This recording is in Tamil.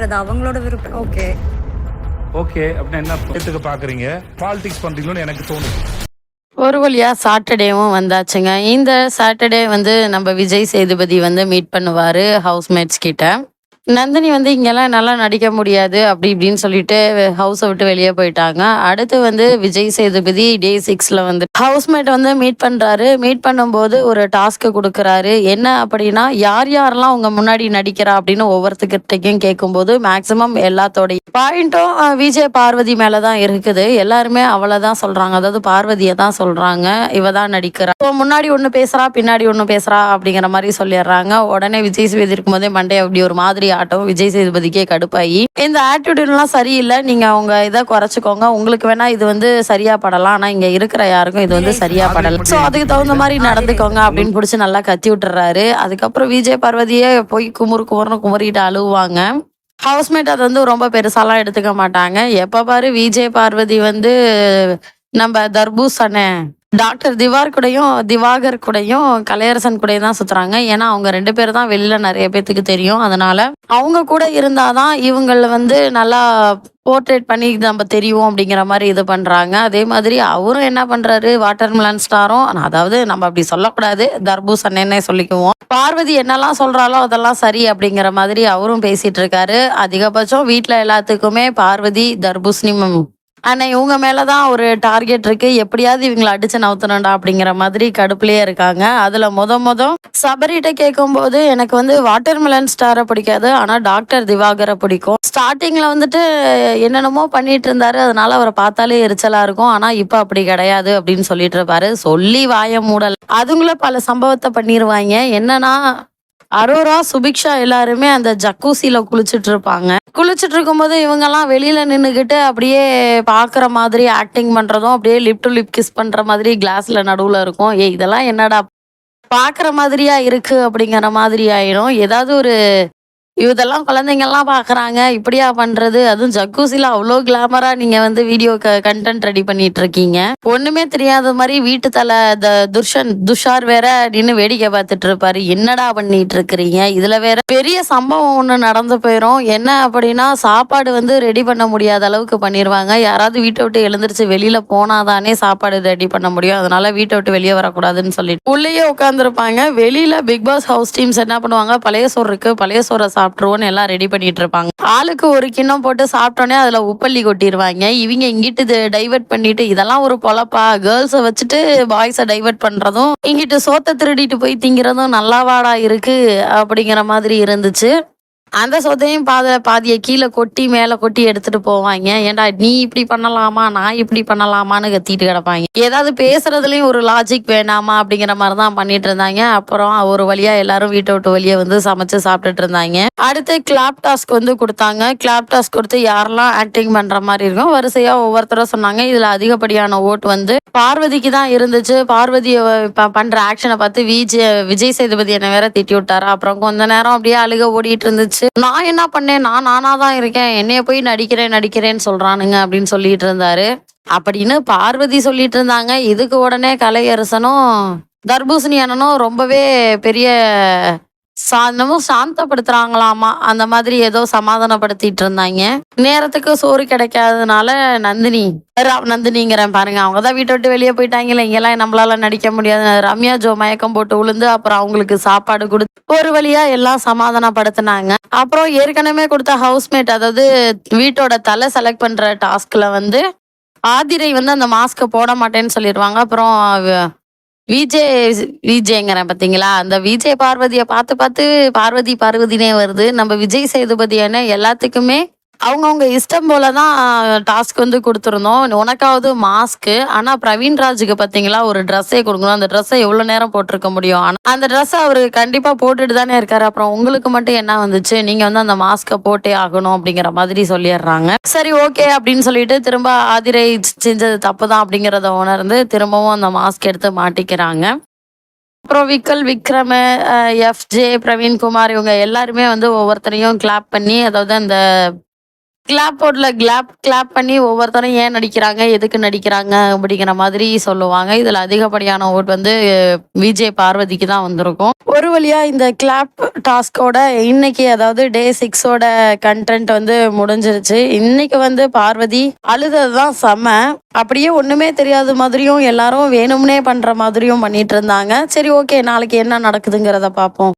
அது அவங்களோட விருப்பம். ஓகே ஓகே அப்படின்னா என்ன எடுத்துக்க பாக்குறீங்க? பாலிடிக்ஸ் பண்றீங்களோன்னு எனக்கு தோணுது. ஒரு வழியா சாட்டர்டேவும் வந்தாச்சுங்க. இந்த சாட்டர்டே வந்து நம்ம விஜய் சேதுபதி வந்து மீட் பண்ணுவாரு ஹவுஸ்மேட்ஸ் கிட்ட. நந்தினி வந்து இங்கெல்லாம் நல்லா நடிக்க முடியாது அப்படி இப்படின்னு சொல்லிட்டு ஹவுஸை விட்டு வெளியே போயிட்டாங்க. அடுத்து வந்து விஜய் சேதுபதி டே சிக்ஸ்ல வந்து ஹவுஸ்மேட் வந்து மீட் பண்றாரு. மீட் பண்ணும்போது ஒரு டாஸ்க் கொடுக்குறாரு. என்ன அப்படின்னா யார் யாரெல்லாம் உங்க முன்னாடி நடிக்கிறா அப்படின்னு ஒவ்வொருத்தர்கிட்டையும் கேட்கும்போது மேக்சிமம் எல்லாத்தோடைய பாயிண்ட்டும் விஜய் பார்வதி மேலதான் இருக்குது. எல்லாருமே அவளை தான் சொல்றாங்க. அதாவது பார்வதியை தான் சொல்றாங்க. இவ தான் நடிக்கிறா. இப்போ முன்னாடி ஒன்று பேசுறா பின்னாடி ஒன்று பேசுறா அப்படிங்கிற மாதிரி சொல்லிடுறாங்க. உடனே விஜய் சேதுபதி இருக்கும்போதே மண்டே அப்படி ஒரு மாதிரி ஆட்டம் விஜய் சேதுபதிக்கே கடுப்பாயி. இந்த ஆட்டிடியூட்லாம் சரியில்லை. நீங்க அவங்க இதை குறைச்சிக்கோங்க. உங்களுக்கு வேணா இது வந்து சரியா படலாம். ஆனா இங்க இருக்கிற யாருக்கும் இது வந்து சரியா படல. சோ அதுக்கு தகுந்த மாதிரி நடந்துக்கோங்க அப்படின்னு பிடிச்சி நல்லா கத்தி விட்டுறாரு. அதுக்கப்புறம் விஜய் பார்வதியே போய் குமுறு குமுறுன்னு குமுறிட்டு அழுவாங்க ஹவுஸ்மேட் அது வந்து ரொம்ப பெருசாலாம் எடுத்துக்க மாட்டாங்க. எப்ப பாரு விஜய் பார்வதி வந்து நம்ம தர்பூஸ் டாக்டர் திவார் கூடயும் திவாகர் கூடயும் கலையரசன் கூட தான் சுத்துறாங்க. ஏன்னா அவங்க ரெண்டு பேர் தான் வெளியில நிறைய பேத்துக்கு தெரியும். அதனால அவங்க கூட இருந்தாதான் இவங்கள வந்து நல்லா போர்ட்ரேட் பண்ணி நம்ம தெரியும் அப்படிங்கிற மாதிரி இது பண்றாங்க. அதே மாதிரி அவரும் என்ன பண்றாரு? வாட்டர் மிலன் ஸ்டாரும் அதாவது நம்ம அப்படி சொல்லக்கூடாது. தர்பூஸ் அண்ணனே சொல்லிக்குவோம். பார்வதி என்னெல்லாம் சொல்றாலோ அதெல்லாம் சரி அப்படிங்கிற மாதிரி அவரும் பேசிட்டு இருக்காரு. அதிகபட்சம் வீட்டில் எல்லாத்துக்குமே பார்வதி தர்பூசணி ம், இவங்க மேலே தான் ஒரு டார்கெட் இருக்கு. எப்படியாவது இவங்களை அடிச்சு நவுத்தணும்டா அப்படிங்கிற மாதிரி கடுப்புலேயே இருக்காங்க. அதில் முத முத சபரிட்ட கேட்கும்போது எனக்கு வந்து வாட்டர்மெலன் ஸ்டாரை பிடிக்காது. ஆனால் டாக்டர் திவாகரை பிடிக்கும். ஸ்டார்டிங்கில் வந்துட்டு என்னென்னமோ பண்ணிட்டு இருந்தாரு. அதனால அவரை பார்த்தாலே எரிச்சலாக இருக்கும். ஆனால் இப்போ அப்படி கிடையாது அப்படின்னு சொல்லிட்டு இருப்பாரு. சொல்லி வாய மூடல. அதுங்கள பல சம்பவத்தை பண்ணிடுவாங்க என்னன்னா அரோரா சுபிக்ஷா எல்லாருமே அந்த ஜக்கூசில குளிச்சுட்டு இருப்பாங்க குளிச்சுட்டு இருக்கும்போது இவங்கெல்லாம் வெளியில நின்றுக்கிட்டு அப்படியே பாக்குற மாதிரி ஆக்டிங் பண்றதும் அப்படியே லிப் டு லிப் கிஸ் பண்ற மாதிரி கிளாஸ்ல நடுவுல இருக்கும். ஏய் இதெல்லாம் என்னடா? பாக்குற மாதிரியா இருக்கு அப்படிங்கிற மாதிரி ஆயிடும் ஏதாவது ஒரு இதெல்லாம் குழந்தைங்கெல்லாம் பார்க்குறாங்க இப்படியா பண்ணுறது அதுவும் ஜக்கூசியில் அவ்வளோ கிளாமராக நீங்கள் வந்து வீடியோ க கண்டென்ட் ரெடி பண்ணிட்டு இருக்கீங்க ஒன்றுமே தெரியாத மாதிரி வீட்டு தலை த துஷன் துஷார் வேற நின்று வேடிக்கை பார்த்துட்டு இருப்பாரு என்னடா பண்ணிட்டு இருக்கிறீங்க இதில் வேற பெரிய சம்பவம் ஒன்று நடந்து போயிடும் என்ன அப்படின்னா சாப்பாடு வந்து ரெடி பண்ண முடியாத அளவுக்கு பண்ணிடுவாங்க யாராவது வீட்டை விட்டு எழுந்திரிச்சி வெளியில் போனால் போனாதானே சாப்பாடு ரெடி பண்ண முடியும். அதனால வீட்டை விட்டு வெளியே வரக்கூடாதுன்னு சொல்லிட்டு உள்ளேயே உட்காந்துருப்பாங்க வெளியில் பிக் பாஸ் ஹவுஸ் டீம்ஸ் என்ன பண்ணுவாங்க? பழைய சோறு இருக்குது பழைய சோறை சாப்பிட்ருவோன்னு எல்லாம் ரெடி பண்ணிட்டு இருப்பாங்க ஆளுக்கு ஒரு கிண்ணம் போட்டு சாப்பிட்டோன்னே அதுல உப்பள்ளி கொட்டிடுவாங்க இவங்க இங்கிட்டு டைவர்ட் பண்ணிட்டு இதெல்லாம் ஒரு பொழப்பா? கேர்ள்ஸை வச்சுட்டு பாய்ஸை டைவர்ட் பண்றதும் இங்கிட்டு சோத்தை திருடிட்டு போய் திங்கிறதும் நல்லாவாடா இருக்கு அப்படிங்கிற மாதிரி இருந்துச்சு. அந்த சொத்தையும் பாத பாதியை கீழே கொட்டி மேலே கொட்டி எடுத்துட்டு போவாங்க. ஏன்டா நீ இப்படி பண்ணலாமா? நான் இப்படி பண்ணலாமான்னு கத்திட்டு கிடப்பாங்க. ஏதாவது பேசுறதுலயும் ஒரு லாஜிக் வேணாமா அப்படிங்கிற மாதிரி தான் பண்ணிட்டு இருந்தாங்க. அப்புறம் ஒரு வழியா எல்லாரும் வீட்டை விட்டு வெளியே வந்து சமைச்சு சாப்பிட்டுட்டு இருந்தாங்க. அடுத்து கிளாப் டாஸ்க் வந்து கொடுத்தாங்க. கிளாப் டாஸ்க் கொடுத்து யாரெல்லாம் ஆக்டிங் பண்ற மாதிரி இருக்கும் வரிசையா ஒவ்வொருத்தரும் சொன்னாங்க. இதுல அதிகப்படியான ஓட்டு வந்து பார்வதிக்கு தான் இருந்துச்சு. பார்வதி பண்ற ஆக்ஷனை பார்த்து விஜய் விஜய் சேதுபதி என்ன வேற திட்டி விட்டாரு? அப்புறம் கொஞ்ச நேரம் அப்படியே அழுக ஓடிட்டு இருந்துச்சு. நான் என்ன பண்ணேன்? நான் நானா தான் இருக்கேன். என்னைய போய் நடிக்கிறேன் நடிக்கிறேன்னு சொல்றானுங்க அப்படின்னு சொல்லிட்டு இருந்தாரு. அப்படின்னு பார்வதி சொல்லிட்டு இருந்தாங்க. இதுக்கு உடனே கலையரசனும் தர்பூசணி அண்ணனும் ரொம்பவே பெரிய இன்னமும் சாந்தப்படுத்துறாங்களாமா. அந்த மாதிரி ஏதோ சமாதானப்படுத்திட்டு இருந்தாங்க நேரத்துக்கு சோறு கிடைக்காதனால நந்தினி ரா- நந்தினிங்கிறேன் பாருங்க. அவங்க தான் வீட்டை விட்டு வெளியே போயிட்டாங்கல்ல. இங்கெல்லாம் நம்மளால நடிக்க முடியாது. ரம்யா ஜோ மயக்கம் போட்டு விழுந்து அப்புறம் அவங்களுக்கு சாப்பாடு கொடுத்து ஒரு வழியா எல்லாம் சமாதானப்படுத்தினாங்க. அப்புறம் ஏற்கனவே கொடுத்த ஹவுஸ்மேட் அதாவது வீட்டோட தலை செலக்ட் பண்ற டாஸ்க்ல வந்து ஆதிரை வந்து அந்த மாஸ்க்கை போட மாட்டேன்னு சொல்லிடுவாங்க. அப்புறம் விஜய் விஜய்ங்கிறேன் பார்த்தீங்களா அந்த விஜய் பார்வதியை பார்த்து பார்த்து பார்வதி பார்வதினே வருது. நம்ம விஜய் சேதுபதி எல்லாத்துக்குமே அவங்கவுங்க இஷ்டம் போல தான் டாஸ்க் வந்து கொடுத்துருந்தோம். உனக்காவது மாஸ்க்கு ஆனால் பிரவீன் ராஜுக்கு ஒரு ட்ரெஸ்ஸே கொடுக்கணும். அந்த ட்ரெஸ்ஸை எவ்வளோ நேரம் போட்டிருக்க முடியும்? ஆனால் அந்த ட்ரெஸ்ஸை அவர் கண்டிப்பாக போட்டுட்டு தானே இருக்காரு. அப்புறம் உங்களுக்கு மட்டும் என்ன வந்துச்சு? நீங்கள் வந்து அந்த மாஸ்க்கை போட்டே ஆகணும் அப்படிங்கிற மாதிரி சொல்லிடுறாங்க. சரி ஓகே அப்படின்னு சொல்லிட்டு திரும்ப ஆதிரை செஞ்சது தப்பு தான் அப்படிங்கிறத உணர்ந்து திரும்பவும் அந்த மாஸ்க் எடுத்து மாட்டிக்கிறாங்க. அப்புறம் விக்கல் விக்ரம் எஃப்ஜே பிரவீன்குமார் இவங்க எல்லாருமே வந்து ஒவ்வொருத்தரையும் கிளாப் பண்ணி அதாவது அந்த கிளாப் போர்டில் கிளாப் கிளாப் பண்ணி ஒவ்வொருத்தரும் ஏன் நடிக்கிறாங்க எதுக்கு நடிக்கிறாங்க அப்படிங்கிற மாதிரி சொல்லுவாங்க. இதில் அதிகப்படியான ஓட் வந்து விஜய் பார்வதிக்கு தான் வந்திருக்கும். ஒரு வழியா இந்த கிளாப் டாஸ்கோட இன்னைக்கு அதாவது டே சிக்ஸோட கண்டென்ட் வந்து முடிஞ்சிருச்சு. இன்னைக்கு வந்து பார்வதி அழுதது தான் செம்ம அப்படியே ஒண்ணுமே தெரியாத மாதிரியும் எல்லாரும் வேணும்னே பண்ற மாதிரியும் பண்ணிட்டு இருந்தாங்க. சரி ஓகே நாளைக்கு என்ன நடக்குதுங்கிறத பார்ப்போம்